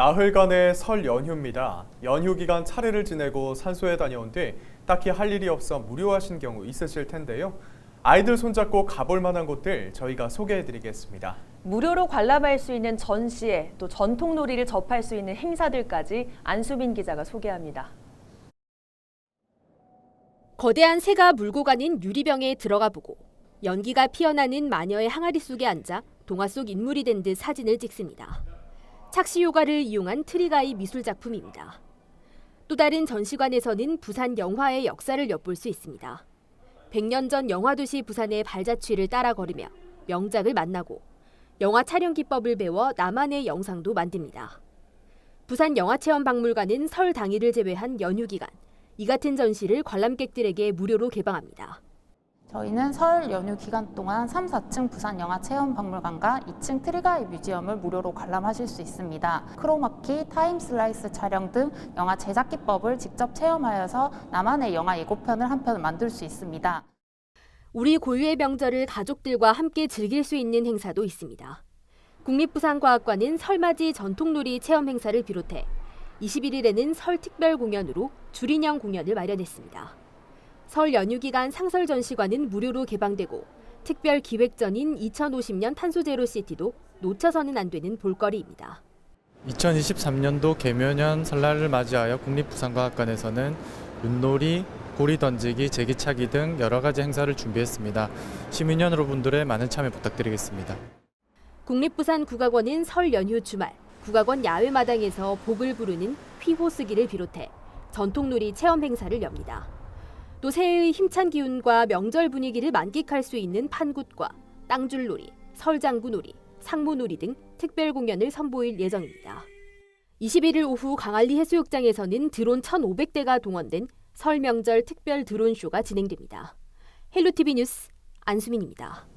나흘간의 설 연휴입니다. 연휴 기간 차례를 지내고 산소에 다녀온 뒤 딱히 할 일이 없어 무료하신 경우 있으실 텐데요. 아이들 손잡고 가볼 만한 곳들 저희가 소개해드리겠습니다. 무료로 관람할 수 있는 전시회, 또 전통놀이를 접할 수 있는 행사들까지 안수민 기자가 소개합니다. 거대한 새가 물고 가는 유리병에 들어가 보고 연기가 피어나는 마녀의 항아리 속에 앉아 동화 속 인물이 된 듯 사진을 찍습니다. 착시 효과를 이용한 트리가이 미술 작품입니다. 또 다른 전시관에서는 부산 영화의 역사를 엿볼 수 있습니다. 100년 전 영화 도시 부산의 발자취를 따라 걸으며 명작을 만나고 영화 촬영 기법을 배워 나만의 영상도 만듭니다. 부산 영화체험박물관은 설 당일을 제외한 연휴 기간 이 같은 전시를 관람객들에게 무료로 개방합니다. 저희는 설 연휴 기간 동안 3, 4층 부산 영화 체험 박물관과 2층 트리가이 뮤지엄을 무료로 관람하실 수 있습니다. 크로마키, 타임 슬라이스 촬영 등 영화 제작 기법을 직접 체험하여서 나만의 영화 예고편을 한 편 만들 수 있습니다. 우리 고유의 명절을 가족들과 함께 즐길 수 있는 행사도 있습니다. 국립부산과학관은 설맞이 전통놀이 체험 행사를 비롯해 21일에는 설 특별 공연으로 줄인형 공연을 마련했습니다. 설 연휴 기간 상설 전시관은 무료로 개방되고 특별 기획전인 2050년 탄소 제로 시티도 놓쳐서는 안 되는 볼거리입니다. 2023년도 개묘년 설날을 맞이하여 국립부산과학관에서는 윷놀이, 고리 던지기, 제기차기 등 여러 가지 행사를 준비했습니다. 시민 여러분들의 많은 참여 부탁드리겠습니다. 국립부산 국악원은 설 연휴 주말 국악원 야외 마당에서 복을 부르는 휘호쓰기를 비롯해 전통놀이 체험 행사를 엽니다. 또 새해의 힘찬 기운과 명절 분위기를 만끽할 수 있는 판굿과 땅줄놀이, 설장구놀이, 상무놀이 등 특별 공연을 선보일 예정입니다. 21일 오후 강알리 해수욕장에서는 드론 1,500대가 동원된 설 명절 특별 드론쇼가 진행됩니다. 헬로티비 뉴스 안수민입니다.